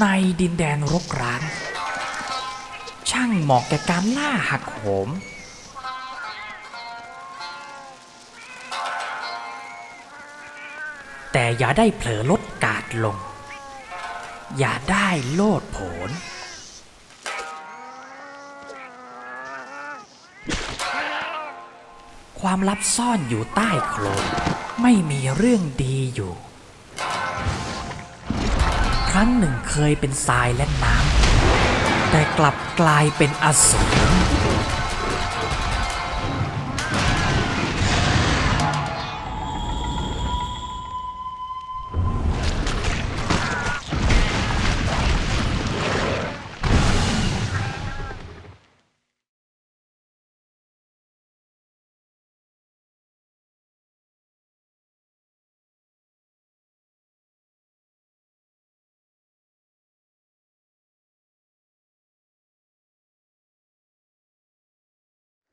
ในดินแดนรกร้าง ช่างเหมาะแก่การล่าหักโหม แต่อย่าได้เผลอลดกาดลง อย่าได้โลดโผนความลับซ่อนอยู่ใต้โคลนไม่มีเรื่องดีอยู่ รั้งหนึ่งเคยเป็นทรายและน้ำแต่กลับกลายเป็นอสูร